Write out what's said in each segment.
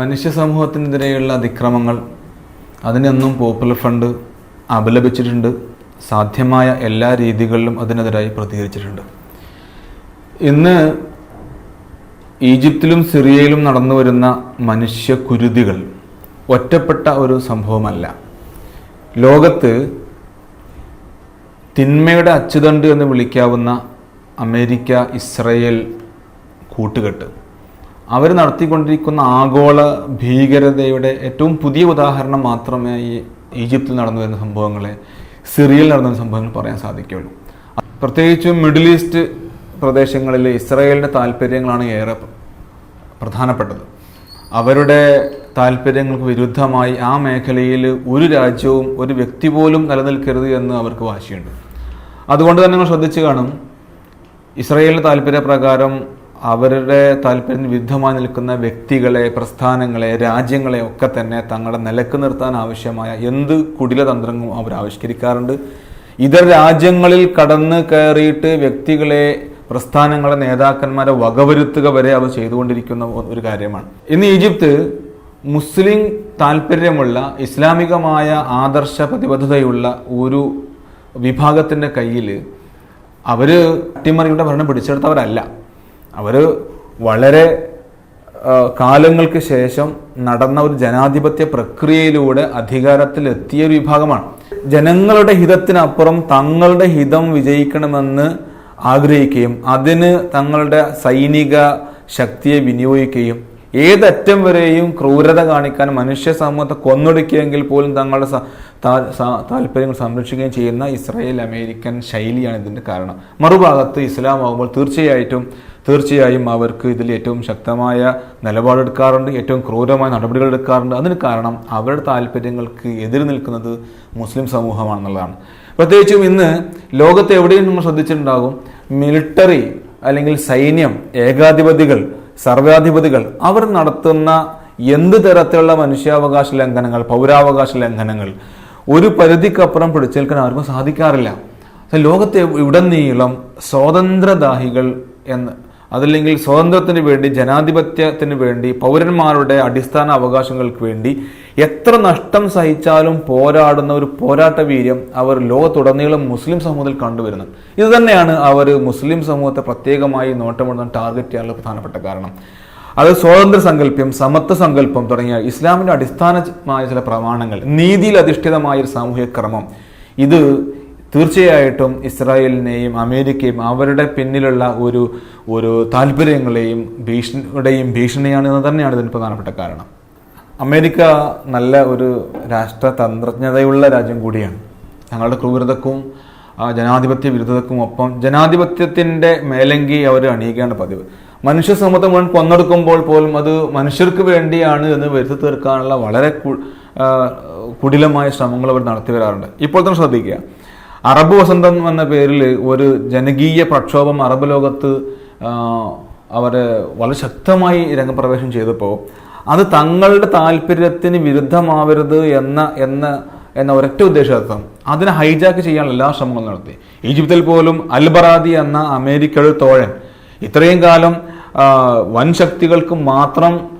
മനുഷ്യ സമൂഹത്തിനെതിരെയുള്ള അതിക്രമങ്ങൾ അതിനൊന്നും പോപ്പുലർ ഫ്രണ്ട് അപലപിച്ചിട്ടുണ്ട് സാധ്യമായ എല്ലാ രീതികളിലും അതിനെതിരായി പ്രതികരിച്ചിട്ടുണ്ട്. ഇന്ന് ഈജിപ്തിലും സിറിയയിലും നടന്നു വരുന്ന മനുഷ്യ കുരുതികൾ ഒറ്റപ്പെട്ട ഒരു സംഭവമല്ല. ലോകത്ത് തിന്മയുടെ അച്ചുതണ്ട് എന്ന് വിളിക്കാവുന്ന അമേരിക്ക ഇസ്രയേൽ കൂട്ടുകെട്ട്. അവർ നടത്തിക്കൊണ്ടിരിക്കുന്ന ആഗോള ഭീകരതയുടെ ഏറ്റവും പുതിയ ഉദാഹരണം മാത്രമേ ഈ ഈജിപ്തിൽ നടന്നു വരുന്ന സംഭവങ്ങളെ സിറിയയിൽ നടന്ന സംഭവങ്ങൾ പറയാൻ സാധിക്കുകയുള്ളൂ. പ്രത്യേകിച്ചും മിഡിൽ ഈസ്റ്റ് പ്രദേശങ്ങളിൽ ഇസ്രായേലിന്റെ താല്പര്യങ്ങളാണ് ഏറെ പ്രധാനപ്പെട്ടത്. അവരുടെ താല്പര്യങ്ങൾക്ക് വിരുദ്ധമായി ആ മേഖലയിൽ ഒരു രാജ്യവും ഒരു വ്യക്തി പോലും നിലനിൽക്കരുത് എന്ന് അവർക്ക് വാശിയുണ്ട്. അതുകൊണ്ട് തന്നെ നിങ്ങൾ ശ്രദ്ധിച്ചു കാണും ഇസ്രായേലിന്റെ താല്പര്യപ്രകാരം അവരുടെ താല്പര്യത്തിന് വിരുദ്ധമായി നിൽക്കുന്ന വ്യക്തികളെ പ്രസ്ഥാനങ്ങളെ രാജ്യങ്ങളെ ഒക്കെ തന്നെ തങ്ങളുടെ നിലയ്ക്ക് നിർത്താൻ ആവശ്യമായ എന്ത് കുടില തന്ത്രങ്ങളും അവർ ആവിഷ്കരിക്കാറുണ്ട്. ഇതര രാജ്യങ്ങളിൽ കടന്നു കയറിയിട്ട് വ്യക്തികളെ പ്രസ്ഥാനങ്ങളെ നേതാക്കന്മാരെ വകവരുത്തുക വരെ അവർ ചെയ്തുകൊണ്ടിരിക്കുന്ന ഒരു കാര്യമാണ്. ഇന്ന് ഈജിപ്ത് മുസ്ലിം താല്പര്യമുള്ള ഇസ്ലാമികമായ ആദർശ പ്രതിബദ്ധതയുള്ള ഒരു വിഭാഗത്തിന്റെ കയ്യിൽ അവർ അട്ടിമറിയുടെ ഭരണം പിടിച്ചെടുത്തവരല്ല. അവർ വളരെ കാലങ്ങൾക്ക് ശേഷം നടന്ന ഒരു ജനാധിപത്യ പ്രക്രിയയിലൂടെ അധികാരത്തിൽ എത്തിയ ഒരു വിഭാഗമാണ്. ജനങ്ങളുടെ ഹിതത്തിനപ്പുറം തങ്ങളുടെ ഹിതം വിജയിക്കണമെന്ന് ആഗ്രഹിക്കുകയും അതിന് തങ്ങളുടെ സൈനിക ശക്തിയെ വിനിയോഗിക്കുകയും ഏതറ്റം വരെയും ക്രൂരത കാണിക്കാൻ മനുഷ്യ സമൂഹത്തെ കൊന്നൊടുക്കിയെങ്കിൽ പോലും തങ്ങളുടെ താല്പര്യങ്ങൾ സംരക്ഷിക്കുകയും ചെയ്യുന്ന ഇസ്രായേൽ അമേരിക്കൻ ശൈലിയാണ് ഇതിന്റെ കാരണം. മറുഭാഗത്ത് ഇസ്ലാം ആകുമ്പോൾ തീർച്ചയായിട്ടും തീർച്ചയായും അവർക്ക് ഇതിൽ ഏറ്റവും ശക്തമായ നിലപാടെടുക്കാറുണ്ട് ഏറ്റവും ക്രൂരമായ നടപടികൾ എടുക്കാറുണ്ട് അതിന് കാരണം അവരുടെ താല്പര്യങ്ങൾക്ക് എതിര് നിൽക്കുന്നത് മുസ്ലിം സമൂഹമാണെന്നുള്ളതാണ്. പ്രത്യേകിച്ചും ഇന്ന് ലോകത്ത് എവിടെയും നിങ്ങൾ ശ്രദ്ധിച്ചിട്ടുണ്ടാകും മിലിട്ടറി അല്ലെങ്കിൽ സൈന്യം ഏകാധിപതികൾ സർവാധിപതികൾ അവർ നടത്തുന്ന എന്ത് തരത്തിലുള്ള മനുഷ്യാവകാശ ലംഘനങ്ങൾ പൗരാവകാശ ലംഘനങ്ങൾ ഒരു പരിധിക്കപ്പുറം പിടിച്ചേൽക്കാൻ ആർക്കും സാധിക്കാറില്ല. ലോകത്തെ ഇവിടെ നീളം സ്വാതന്ത്ര്യദാഹികൾ എന്ന് അതല്ലെങ്കിൽ സ്വാതന്ത്ര്യത്തിന് വേണ്ടി ജനാധിപത്യത്തിന് വേണ്ടി പൗരന്മാരുടെ അടിസ്ഥാന അവകാശങ്ങൾക്ക് വേണ്ടി എത്ര നഷ്ടം സഹിച്ചാലും പോരാടുന്ന ഒരു പോരാട്ട വീര്യം അവർ ലോകത്തുടനീളം മുസ്ലിം സമൂഹത്തിൽ കണ്ടുവരുന്നു. ഇത് തന്നെയാണ് അവർ മുസ്ലിം സമൂഹത്തെ പ്രത്യേകമായി നോട്ടമിടുന്ന ടാർഗറ്റ് ചെയ്യാനുള്ള പ്രധാനപ്പെട്ട കാരണം. അത് സ്വാതന്ത്ര്യ സങ്കല്പം സമത്വ സങ്കല്പം തുടങ്ങിയ ഇസ്ലാമിന്റെ അടിസ്ഥാനമായ ചില പ്രമാണങ്ങൾ നീതിയിൽ അധിഷ്ഠിതമായ ഒരു സാമൂഹിക ക്രമം. ഇത് തീർച്ചയായിട്ടും ഇസ്രായേലിനെയും അമേരിക്കയും അവരുടെ പിന്നിലുള്ള ഒരു ഒരു താല്പര്യങ്ങളെയും ഭീഷണിയുടെയും ഭീഷണിയാണ് എന്ന് തന്നെയാണ് ഇതിന് പ്രധാനപ്പെട്ട കാരണം. അമേരിക്ക നല്ല ഒരു രാഷ്ട്രതന്ത്രജ്ഞതയുള്ള രാജ്യം കൂടിയാണ്. ഞങ്ങളുടെ ക്രൂരതക്കും ജനാധിപത്യ വിരുദ്ധതക്കും ഒപ്പം ജനാധിപത്യത്തിന്റെ മേലങ്കി അവർ അണിയുകയാണ് പതിവ്. മനുഷ്യ സമൂഹത്തെ മുഴുവൻ കൊന്നെടുക്കുമ്പോൾ പോലും അത് മനുഷ്യർക്ക് വേണ്ടിയാണ് എന്ന് വരുത്തി തീർക്കാനുള്ള വളരെ കുടിലമായ ശ്രമങ്ങൾ അവർ നടത്തി വരാറുണ്ട്. ഇപ്പോൾ തന്നെ ശ്രദ്ധിക്കുക. അറബ് വസന്തം എന്ന പേരിൽ ഒരു ജനകീയ പ്രക്ഷോഭം അറബ് ലോകത്ത് അവർ വളരെ ശക്തമായി രംഗപ്രവേശം ചെയ്തപ്പോൾ അത് തങ്ങളുടെ താല്പര്യത്തിന് വിരുദ്ധമാവരുത് എന്ന എന്ന എന്ന ഒരൊറ്റ ഉദ്ദേശാർത്ഥം. അതിനെ ഹൈജാക്ക് ചെയ്യാനുള്ള എല്ലാ ശ്രമങ്ങളും നടത്തി. ഈജിപ്തിൽ പോലും അൽബറാദി എന്ന അമേരിക്കയുടെ തോഴൻ ഇത്രയും കാലം വൻ ശക്തികൾക്ക് മാത്രം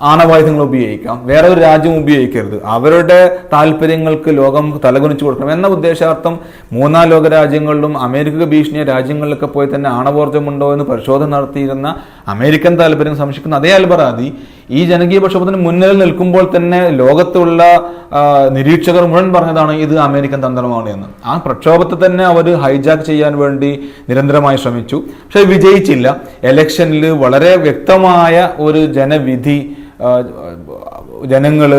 ആണവായുധങ്ങൾ ഉപയോഗിക്കാം. വേറെ ഒരു രാജ്യം ഉപയോഗിക്കരുത്. അവരുടെ താല്പര്യങ്ങൾക്ക് ലോകം തലകുനിച്ചു കൊടുക്കണം എന്ന ഉദ്ദേശാർത്ഥം മൂന്നാം ലോക രാജ്യങ്ങളിലും അമേരിക്ക ഭീഷണിയ രാജ്യങ്ങളിലൊക്കെ പോയി തന്നെ ആണവോർജമുണ്ടോ എന്ന് പരിശോധന നടത്തിയിരുന്ന അമേരിക്കൻ താല്പര്യം സംരക്ഷിക്കുന്ന അതേ അൽബറാദി ഈ ജനകീയ പ്രക്ഷോഭത്തിന് മുന്നിൽ നിൽക്കുമ്പോൾ തന്നെ ലോകത്തുള്ള നിരീക്ഷകർ മുഴുവൻ പറഞ്ഞതാണ് ഇത് അമേരിക്കൻ തന്ത്രമാണ് എന്ന്. ആ പ്രക്ഷോഭത്തെ തന്നെ അവർ ഹൈജാക്ക് ചെയ്യാൻ വേണ്ടി നിരന്തരമായി ശ്രമിച്ചു. പക്ഷെ വിജയിച്ചില്ല. എലക്ഷനിൽ വളരെ വ്യക്തമായ ഒരു ജനവിധി ജനങ്ങൾ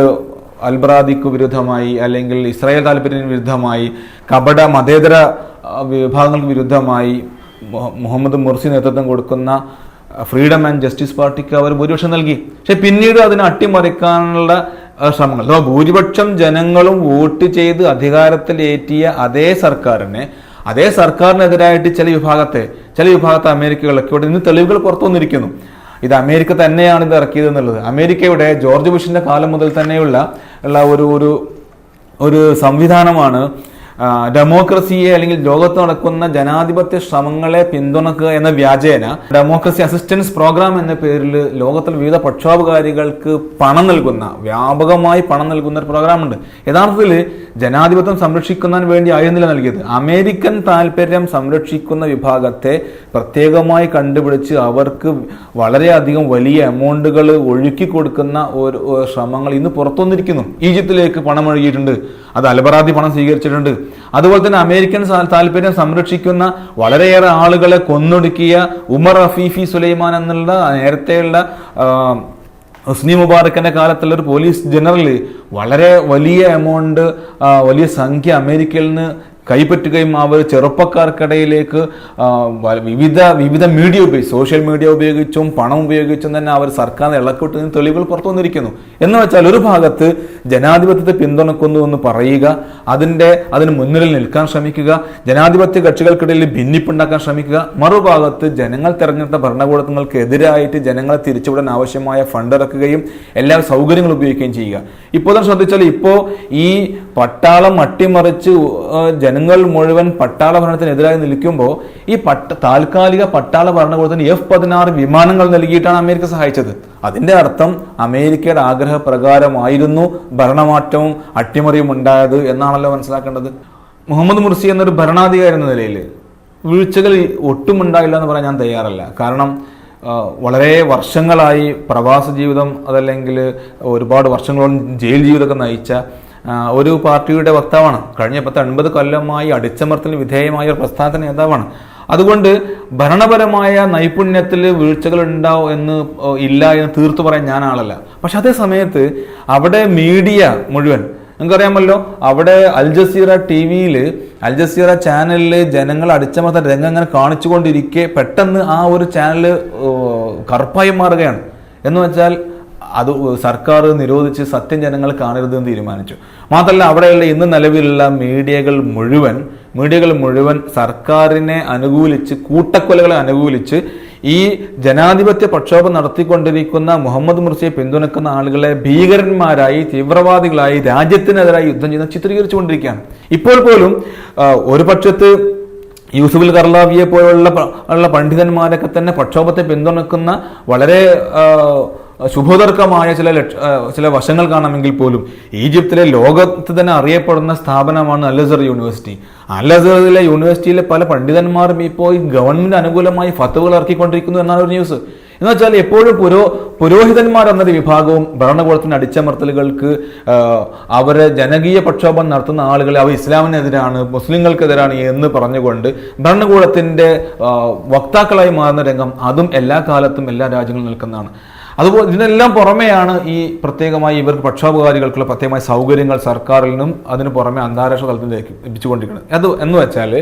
അൽബ്രാദിക്ക് വിരുദ്ധമായി അല്ലെങ്കിൽ ഇസ്രായേൽ താല്പര്യത്തിന് വിരുദ്ധമായി കപട മതേതര വിഭാഗങ്ങൾക്ക് വിരുദ്ധമായി മുഹമ്മദ് മുർസി നേതൃത്വം കൊടുക്കുന്ന ഫ്രീഡം ആൻഡ് ജസ്റ്റിസ് പാർട്ടിക്ക് അവർ ഭൂരിപക്ഷം നൽകി. പക്ഷെ പിന്നീട് അതിനെ അട്ടിമറിക്കാനുള്ള ശ്രമങ്ങൾ. അഥവാ ഭൂരിപക്ഷം ജനങ്ങളും വോട്ട് ചെയ്ത് അധികാരത്തിലേറ്റിയ അതേ സർക്കാരിനെ അതേ സർക്കാരിനെതിരായിട്ട് ചില വിഭാഗത്തെ ചില വിഭാഗത്തെ അമേരിക്കകളൊക്കെ ഇവിടെ ഇന്ന് തെളിവുകൾ പുറത്തു വന്നിരിക്കുന്നു ഇത് അമേരിക്ക തന്നെയാണ് ഇത് ഇറക്കിയത് എന്നുള്ളത്. അമേരിക്കയുടെ ജോർജ് ബുഷിന്റെ കാലം മുതൽ തന്നെയുള്ള ഉള്ള ഒരു ഒരു സംവിധാനമാണ് ഡെമോക്രസിയെ അല്ലെങ്കിൽ ലോകത്ത് നടക്കുന്ന ജനാധിപത്യ ശ്രമങ്ങളെ പിന്തുണക്കുക എന്ന വ്യാജേന ഡെമോക്രസി അസിസ്റ്റൻസ് പ്രോഗ്രാം എന്ന പേരിൽ ലോകത്തിൽ വിവിധ പക്ഷോപകാരികൾക്ക് പണം നൽകുന്ന വ്യാപകമായി പണം നൽകുന്ന ഒരു പ്രോഗ്രാം ഉണ്ട്. യഥാർത്ഥത്തിൽ ജനാധിപത്യം സംരക്ഷിക്കുന്നതിന് വേണ്ടി ആയിരുന്നില്ല നൽകിയത്. അമേരിക്കൻ താല്പര്യം സംരക്ഷിക്കുന്ന വിഭാഗത്തെ പ്രത്യേകമായി കണ്ടുപിടിച്ച് അവർക്ക് വളരെയധികം വലിയ എമൗണ്ടുകൾ ഒഴുക്കി കൊടുക്കുന്ന ഒരു ശ്രമങ്ങൾ ഇന്ന് പുറത്തുവന്നിരിക്കുന്നു. ഈജിപ്തിലേക്ക് പണം ഒഴുകിയിട്ടുണ്ട് അത് അലബറാദി പണം സ്വീകരിച്ചിട്ടുണ്ട്. അതുപോലെ തന്നെ അമേരിക്കൻ താല്പര്യം സംരക്ഷിക്കുന്ന വളരെയേറെ ആളുകളെ കൊന്നൊടുക്കിയ ഉമർ റഫീഫി സുലൈമാൻ എന്നുള്ള നേരത്തെയുള്ള ഹുസ്നി മുബാറക്കിന്റെ കാലത്തുള്ള ഒരു പോലീസ് ജനറൽ വളരെ വലിയ എമൗണ്ട് വലിയ സംഖ്യ അമേരിക്കയിൽ നിന്ന് കൈപ്പറ്റുകയും അവർ ചെറുപ്പക്കാർക്കിടയിലേക്ക് വിവിധ വിവിധ മീഡിയ ഉപയോഗിച്ച് സോഷ്യൽ മീഡിയ ഉപയോഗിച്ചും പണം ഉപയോഗിച്ചും തന്നെ അവർ സർക്കാർ ഇളക്കിട്ടുന്ന തെളിവുകൾ പുറത്തു വന്നിരിക്കുന്നു. എന്ന് വെച്ചാൽ ഒരു ഭാഗത്ത് ജനാധിപത്യത്തെ പിന്തുണക്കുന്നു എന്ന് പറയുക അതിന്റെ അതിന് മുന്നിൽ നിൽക്കാൻ ശ്രമിക്കുക ജനാധിപത്യ കക്ഷികൾക്കിടയിൽ ഭിന്നിപ്പുണ്ടാക്കാൻ ശ്രമിക്കുക. മറുഭാഗത്ത് ജനങ്ങൾ തെരഞ്ഞെടുത്ത ഭരണകൂടങ്ങൾക്കെതിരായിട്ട് ജനങ്ങളെ തിരിച്ചുവിടാൻ ആവശ്യമായ ഫണ്ട് ഇറക്കുകയും എല്ലാ സൗകര്യങ്ങളും ഉപയോഗിക്കുകയും ചെയ്യുക. ഇപ്പോൾ തന്നെ ശ്രദ്ധിച്ചാൽ ഇപ്പോൾ ഈ പട്ടാളം അട്ടിമറിച്ച് ആ, ജനങ്ങൾ മുഴുവൻ പട്ടാള ഭരണത്തിനെതിരായി നിൽക്കുമ്പോൾ ഈ പട്ട താൽക്കാലിക പട്ടാള ഭരണകൂടത്തിന് എഫ് പതിനാറ് വിമാനങ്ങൾ നൽകിയിട്ടാണ് അമേരിക്ക സഹായിച്ചത്. അതിന്റെ അർത്ഥം അമേരിക്കയുടെ ആഗ്രഹപ്രകാരമായിരുന്നു ഭരണമാറ്റവും അട്ടിമറിയും ഉണ്ടായത് എന്നാണല്ലോ മനസ്സിലാക്കേണ്ടത്. മുഹമ്മദ് മുർസി എന്നൊരു ഭരണാധികാരി എന്ന നിലയിൽ വീഴ്ചകൾ ഒട്ടും ഉണ്ടായില്ല എന്ന് പറയാൻ ഞാൻ തയ്യാറല്ല. കാരണം വളരെ വർഷങ്ങളായി പ്രവാസ ജീവിതം അതല്ലെങ്കിൽ ഒരുപാട് വർഷങ്ങളോളം ജയിൽ ജീവിതമൊക്കെ നയിച്ച ഒരു പാർട്ടിയുടെ വക്താവാണ്. കഴിഞ്ഞ പത്ത് അൻപത് കൊല്ലമായി അടിച്ചമർത്തലിന് വിധേയമായ ഒരു പ്രസ്ഥാനത്തിന് നേതാവാണ്. അതുകൊണ്ട് ഭരണപരമായ നൈപുണ്യത്തിൽ വീഴ്ചകൾ ഉണ്ടാവും എന്ന് ഇല്ല എന്ന് തീർത്തു പറയാൻ ഞാൻ ആളല്ല. പക്ഷെ അതേ സമയത്ത് അവിടെ മീഡിയ മുഴുവൻ നിങ്ങൾക്കറിയാമല്ലോ അവിടെ അൽ ജസീറ ടി വിയിൽ അൽ ജസീറ ചാനലിൽ ജനങ്ങൾ അടിച്ചമർത്ത രംഗം അങ്ങനെ കാണിച്ചുകൊണ്ടിരിക്കെ പെട്ടെന്ന് ആ ഒരു ചാനൽ കറുപ്പായി മാറുകയാണ്. എന്ന് വെച്ചാൽ അത് സർക്കാർ നിരോധിച്ച് സത്യം ജനങ്ങൾ കാണരുതെന്ന് തീരുമാനിച്ചു. മാത്രമല്ല അവിടെയുള്ള ഇന്ന് നിലവിലുള്ള മീഡിയകൾ മുഴുവൻ മീഡിയകൾ മുഴുവൻ സർക്കാരിനെ അനുകൂലിച്ച് കൂട്ടക്കൊലകളെ അനുകൂലിച്ച് ഈ ജനാധിപത്യ പ്രക്ഷോഭം നടത്തിക്കൊണ്ടിരിക്കുന്ന മുഹമ്മദ് മുർസിയെ പിന്തുണക്കുന്ന ആളുകളെ ഭീകരന്മാരായി തീവ്രവാദികളായി രാജ്യത്തിനെതിരായി യുദ്ധം ചെയ്യുന്ന ചിത്രീകരിച്ചുകൊണ്ടിരിക്കുകയാണ്. ഇപ്പോൾ പോലും ഒരു പക്ഷത്ത് യൂസുഫുൽ കർലാവിയെ പോലുള്ള പണ്ഡിതന്മാരൊക്കെ തന്നെ പ്രക്ഷോഭത്തെ പിന്തുണക്കുന്ന വളരെ ആ, ശുഭോദർക്കമായ ചില ചില വശങ്ങൾ കാണാമെങ്കിൽ പോലും ഈജിപ്തിലെ ലോകത്ത് തന്നെ അറിയപ്പെടുന്ന സ്ഥാപനമാണ് അലസർ യൂണിവേഴ്സിറ്റി. അലസറിലെ യൂണിവേഴ്സിറ്റിയിലെ പല പണ്ഡിതന്മാരും ഇപ്പോൾ ഈ ഗവൺമെന്റ് അനുകൂലമായി ഫത്തുകൾ ഇറക്കിക്കൊണ്ടിരിക്കുന്നു എന്നാണ് ഒരു ന്യൂസ്. എന്ന് വെച്ചാൽ എപ്പോഴും പുരോ പുരോഹിതന്മാർ എന്നൊരു വിഭാഗവും ഭരണകൂടത്തിന്റെ അടിച്ചമർത്തലുകൾക്ക് അവരെ ജനകീയ പ്രക്ഷോഭം നടത്തുന്ന ആളുകളെ അവർ ഇസ്ലാമിനെതിരാണ് മുസ്ലിങ്ങൾക്കെതിരാണ് എന്ന് പറഞ്ഞുകൊണ്ട് ഭരണകൂടത്തിന്റെ വക്താക്കളായി മാറുന്ന രംഗം അതും എല്ലാ കാലത്തും എല്ലാ രാജ്യങ്ങളും നിൽക്കുന്നതാണ്. അതുപോലെ ഇതിനെല്ലാം പുറമെയാണ് ഈ പ്രത്യേകമായി ഇവർക്ക് പക്ഷാപകാരികൾക്കുള്ള പ്രത്യേകമായ സൗകര്യങ്ങൾ സർക്കാരിൽ നിന്നും അതിന് പുറമെ അന്താരാഷ്ട്ര തലത്തിലേക്ക് ലഭിച്ചുകൊണ്ടിരിക്കുന്നത്. അത് എന്ന് വെച്ചാൽ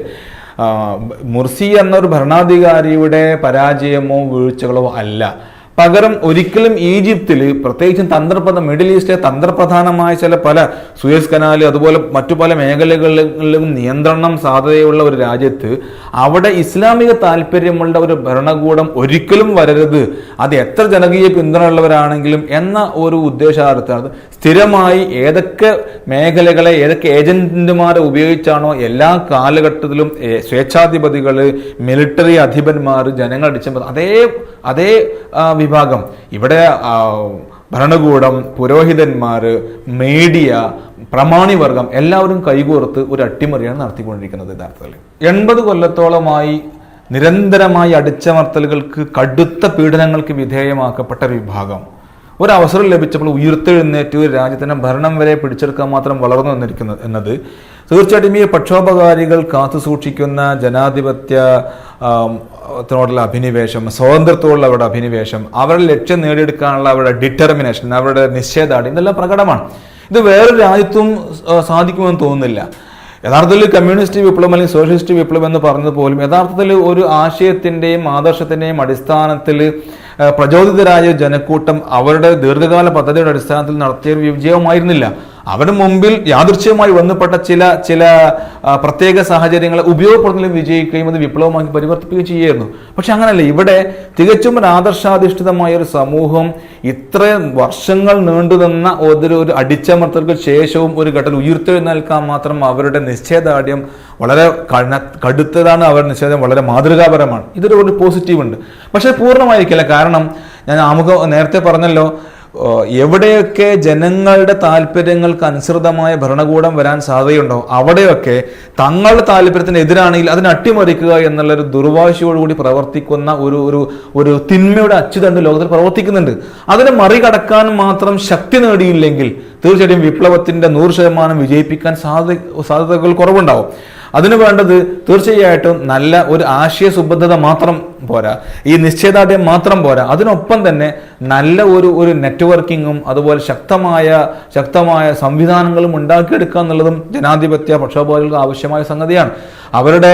മുർസി എന്നൊരു ഭരണാധികാരിയുടെ പരാജയമോ വീഴ്ചകളോ അല്ല. പകരം ഒരിക്കലും ഈജിപ്തിൽ പ്രത്യേകിച്ചും തന്ത്രപ്രധാന മിഡിൽ ഈസ്റ്റിലെ തന്ത്രപ്രധാനമായ ചില പല സുയസ് കനാല് അതുപോലെ മറ്റു പല മേഖലകളിലും നിയന്ത്രണം സാധ്യതയുള്ള ഒരു രാജ്യത്ത് അവിടെ ഇസ്ലാമിക താല്പര്യമുള്ള ഒരു ഭരണകൂടം ഒരിക്കലും വരരുത്. അത് എത്ര ജനകീയ പിന്തുണയുള്ളവരാണെങ്കിലും എന്ന ഒരു ഉദ്ദേശാർത്ഥം. സ്ഥിരമായി ഏതൊക്കെ മേഖലകളെ ഏതൊക്കെ ഏജന്റുമാരെ ഉപയോഗിച്ചാണോ എല്ലാ കാലഘട്ടത്തിലും സ്വേച്ഛാധിപതികൾ മിലിറ്ററി അധിപന്മാർ ജനങ്ങൾ അടിച്ചത് അതേ അതേ വിഭാഗം ഇവിടെ ഭരണകൂടം പുരോഹിതന്മാർ മീഡിയ പ്രമാണിവർഗം എല്ലാവരും കൈകോർത്ത് ഒരു അട്ടിമറിയാണ് നടത്തിക്കൊണ്ടിരിക്കുന്നത് യഥാർത്ഥത്തിൽ എൺപത് കൊല്ലത്തോളമായി നിരന്തരമായി അടിച്ചമർത്തലുകൾക്ക് കടുത്ത പീഡനങ്ങൾക്ക് വിധേയമാക്കപ്പെട്ട ഒരു വിഭാഗം. ഒരവസരം ലഭിച്ചപ്പോൾ ഉയർത്തെഴുന്നേറ്റ് ഒരു രാജ്യത്തിന്റെ ഭരണം വരെ പിടിച്ചെടുക്കാൻ മാത്രം വളർന്നു വന്നിരിക്കുന്നത് എന്നത് തീർച്ചയായിട്ടും ഈ പക്ഷോപകാരികൾ കാത്തു സൂക്ഷിക്കുന്ന ജനാധിപത്യ ആം, ത്തിനോടുള്ള അഭിനിവേശം സ്വാതന്ത്ര്യത്തോടുള്ള അവരുടെ അഭിനിവേശം അവരുടെ ലക്ഷ്യം നേടിയെടുക്കാനുള്ള അവരുടെ ഡിറ്റർമിനേഷൻ അവരുടെ നിശ്ചയദാർഢ്യം ഇതെല്ലാം പ്രകടമാണ്. ഇത് വേറൊരു രാജ്യത്തും സാധിക്കുമെന്ന് തോന്നുന്നില്ല. യഥാർത്ഥത്തിൽ കമ്മ്യൂണിസ്റ്റ് വിപ്ലവം അല്ലെങ്കിൽ സോഷ്യലിസ്റ്റ് വിപ്ലവം എന്ന് പറഞ്ഞത് പോലും യഥാർത്ഥത്തിൽ ഒരു ആശയത്തിന്റെയും ആദർശത്തിന്റെയും അടിസ്ഥാനത്തിൽ പ്രചോദിതരായ ജനക്കൂട്ടം അവരുടെ ദീർഘകാല പദ്ധതിയുടെ അടിസ്ഥാനത്തിൽ നടത്തിയ ഒരു വിജയമായിരുന്നില്ല അവന് മുമ്പിൽ യാദൃച്ഛ്യമായി വന്നപ്പെട്ട ചില ചില പ്രത്യേക സാഹചര്യങ്ങളെ ഉപയോഗപ്പെടുത്തുന്നതിലും വിജയിക്കുകയും അത് വിപ്ലവമാക്കി പരിവർത്തിപ്പിക്കുകയും ചെയ്യുമായിരുന്നു. പക്ഷെ അങ്ങനല്ല. ഇവിടെ തികച്ചും ഒരു ആദർശാധിഷ്ഠിതമായ ഒരു സമൂഹം ഇത്രയും വർഷങ്ങൾ നീണ്ടുനിന്ന ഒരു ഒരു അടിച്ചമർത്തൽക്ക് ശേഷവും ഒരു ഘട്ടത്തിൽ ഉയർത്തെഴുന്നേൽക്കാൻ മാത്രം അവരുടെ നിശ്ചയദാർഢ്യം വളരെ കണ കടുത്തതാണ്. അവരുടെ നിശ്ചയം വളരെ മാതൃകാപരമാണ്. ഇതൊരു ഒരു പോസിറ്റീവ് ഉണ്ട്. പക്ഷേ പൂർണമായിരിക്കില്ല. കാരണം ഞാൻ ആമുഖം നേരത്തെ പറഞ്ഞല്ലോ എവിടെയൊക്കെ ജനങ്ങളുടെ താല്പര്യങ്ങൾക്ക് അനുസൃതമായ ഭരണകൂടം വരാൻ സാധ്യതയുണ്ടോ അവിടെയൊക്കെ തങ്ങളുടെ താല്പര്യത്തിന് എതിരാണെങ്കിൽ അതിനെ അട്ടിമറിക്കുക എന്നുള്ള ഒരു ദുർവാശയോടുകൂടി പ്രവർത്തിക്കുന്ന ഒരു ഒരു ഒരു തിന്മയുടെ അച്ചുതണ്ട് ലോകത്തിൽ പ്രവർത്തിക്കുന്നുണ്ട്. അതിനെ മറികടക്കാൻ മാത്രം ശക്തി നേടിയില്ലെങ്കിൽ തീർച്ചയായിട്ടും വിപ്ലവത്തിന്റെ നൂറ് ശതമാനം വിജയിപ്പിക്കാൻ സാധ്യത സാധ്യതകൾ കുറവുണ്ടാവും. അതിന് വേണ്ടത് തീർച്ചയായിട്ടും നല്ല ഒരു ആശയ സുബദ്ധത മാത്രം പോരാ. ഈ നിശ്ചയദാർഢ്യം മാത്രം പോരാ. അതിനൊപ്പം തന്നെ നല്ല ഒരു ഒരു നെറ്റ്വർക്കിങ്ങും അതുപോലെ ശക്തമായ ശക്തമായ സംവിധാനങ്ങളും ഉണ്ടാക്കിയെടുക്കുക എന്നുള്ളതും ജനാധിപത്യ പക്ഷോഭകർക്ക് ആവശ്യമായ സംഗതിയാണ്. അവരുടെ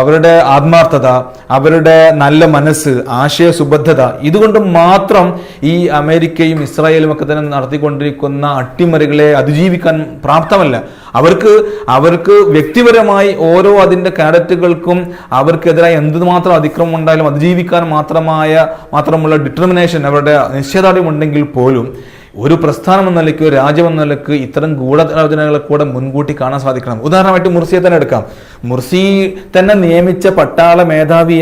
അവരുടെ ആത്മാർത്ഥത അവരുടെ നല്ല മനസ്സ് ആശയ സുബദ്ധത ഇതുകൊണ്ട് മാത്രം ഈ അമേരിക്കയും ഇസ്രായേലും ഒക്കെ തന്നെ നടത്തിക്കൊണ്ടിരിക്കുന്ന അട്ടിമറികളെ അതിജീവിക്കാൻ പ്രാപ്തമല്ല. അവർക്ക് അവർക്ക് വ്യക്തിപരമായി ഓരോ അതിന്റെ കാഡറ്റുകൾക്കും അവർക്കെതിരായി എന്തുമാത്രം അതിക്രമം ഉണ്ടായാലും അതിജീവിക്കാൻ മാത്രമായ മാത്രമുള്ള ഡിറ്റർമിനേഷൻ അവരുടെ നിശ്ചയദാർഢ്യം ഉണ്ടെങ്കിൽ പോലും ഒരു പ്രസ്ഥാനം എന്ന നിലയ്ക്ക് ഒരു രാജ്യം എന്ന നിലയ്ക്ക് ഇത്തരം ഗൂഢാലോചനകളെ കൂടെ മുൻകൂട്ടി കാണാൻ സാധിക്കണം. ഉദാഹരണമായിട്ട് മുർസിയെ തന്നെ എടുക്കാം. മുർസി തന്നെ നിയമിച്ച പട്ടാള മേധാവി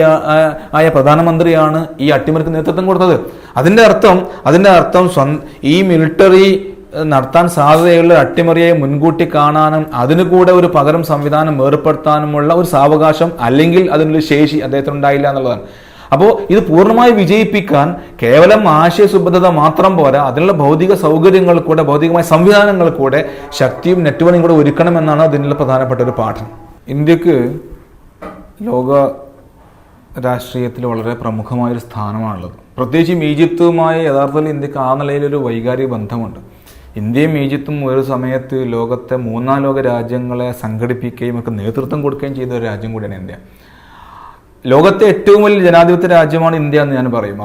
ആയ പ്രധാനമന്ത്രിയാണ് ഈ അട്ടിമറിക്ക് നേതൃത്വം കൊടുത്തത്. അതിന്റെ അർത്ഥം അതിന്റെ അർത്ഥം ഈ മിലിറ്ററി നടത്താൻ സാധ്യതയുള്ള അട്ടിമറിയെ മുൻകൂട്ടി കാണാനും അതിനു കൂടെ ഒരു പകരം സംവിധാനം ഏർപ്പെടുത്താനുമുള്ള ഒരു സാവകാശം അല്ലെങ്കിൽ അതിനൊരു ശേഷി അദ്ദേഹത്തിന് ഉണ്ടായില്ല എന്നുള്ളതാണ്. അപ്പോൾ ഇത് പൂർണമായി വിജയിപ്പിക്കാൻ കേവലം ആശയസുബദ്ധത മാത്രം പോരാ അതിനുള്ള ഭൗതിക സൗകര്യങ്ങൾ കൂടെ ഭൗതികമായ സംവിധാനങ്ങൾ കൂടെ ശക്തിയും നെറ്റ്വർക്കും കൂടെ ഒരുക്കണമെന്നാണ് അതിനുള്ള പ്രധാനപ്പെട്ട ഒരു പാഠം. ഇന്ത്യയ്ക്ക് ലോക രാഷ്ട്രീയത്തിൽ വളരെ പ്രമുഖമായൊരു സ്ഥാനമാണുള്ളത്. പ്രത്യേകിച്ചും ഈജിപ്തുമായി യഥാർത്ഥത്തിൽ ഇന്ത്യയ്ക്ക് ആ നിലയിലൊരു വൈകാരിക ബന്ധമുണ്ട്. ഇന്ത്യയും ഈജിപ്തും ഒരു സമയത്ത് ലോകത്തെ മൂന്നാം ലോക രാജ്യങ്ങളെ സംഘടിപ്പിക്കുകയും ഒക്കെ നേതൃത്വം കൊടുക്കുകയും ചെയ്ത ഒരു രാജ്യം കൂടിയാണ് ഇന്ത്യ. ലോകത്തെ ഏറ്റവും വലിയ ജനാധിപത്യ രാജ്യമാണ് ഇന്ത്യ എന്ന് ഞാൻ പറയും.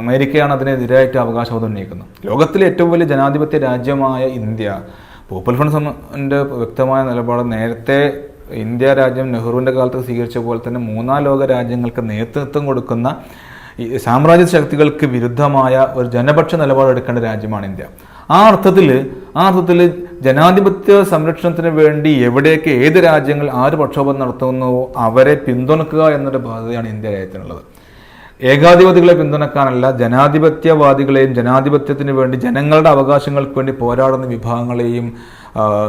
അമേരിക്കയാണ് അതിനെതിരായിട്ട് അവകാശവാദം ഉന്നയിക്കുന്നത് ലോകത്തിലെ ഏറ്റവും വലിയ ജനാധിപത്യ രാജ്യമായ ഇന്ത്യ പോപ്പുലർ ഫ്രണ്ട് സമന്റെ വ്യക്തമായ നിലപാട് നേരത്തെ ഇന്ത്യ രാജ്യം നെഹ്റുവിന്റെ കാലത്ത് സ്വീകരിച്ച പോലെ തന്നെ മൂന്നാം ലോക രാജ്യങ്ങൾക്ക് നേതൃത്വം കൊടുക്കുന്ന സാമ്രാജ്യ ശക്തികൾക്ക് വിരുദ്ധമായ ഒരു ജനപക്ഷ നിലപാടെടുക്കേണ്ട രാജ്യമാണ് ഇന്ത്യ. ആ അർത്ഥത്തിൽ ആ അർത്ഥത്തിൽ ജനാധിപത്യ സംരക്ഷണത്തിന് വേണ്ടി എവിടെയൊക്കെ ഏത് രാജ്യങ്ങൾ ആര് പ്രക്ഷോഭം നടത്തുന്നുവോ അവരെ പിന്തുണക്കുക എന്നൊരു ബാധ്യതയാണ് ഇന്ത്യ രാജ്യത്തിനുള്ളത്. ഏകാധിപതികളെ പിന്തുണക്കാനല്ല ജനാധിപത്യവാദികളെയും ജനാധിപത്യത്തിന് വേണ്ടി ജനങ്ങളുടെ അവകാശങ്ങൾക്ക് വേണ്ടി പോരാടുന്ന വിഭാഗങ്ങളെയും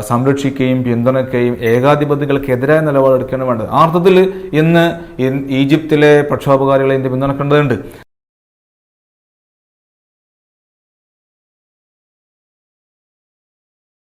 സംരക്ഷിക്കുകയും പിന്തുണയ്ക്കുകയും ഏകാധിപതികൾക്കെതിരായ നിലപാടെടുക്കുകയാണ് വേണ്ടത്. ആ അർത്ഥത്തിൽ ഇന്ന് ഈജിപ്തിലെ പ്രക്ഷോഭകാരികളെ ഇന്ത്യ പിന്തുണക്കേണ്ടതുണ്ട്.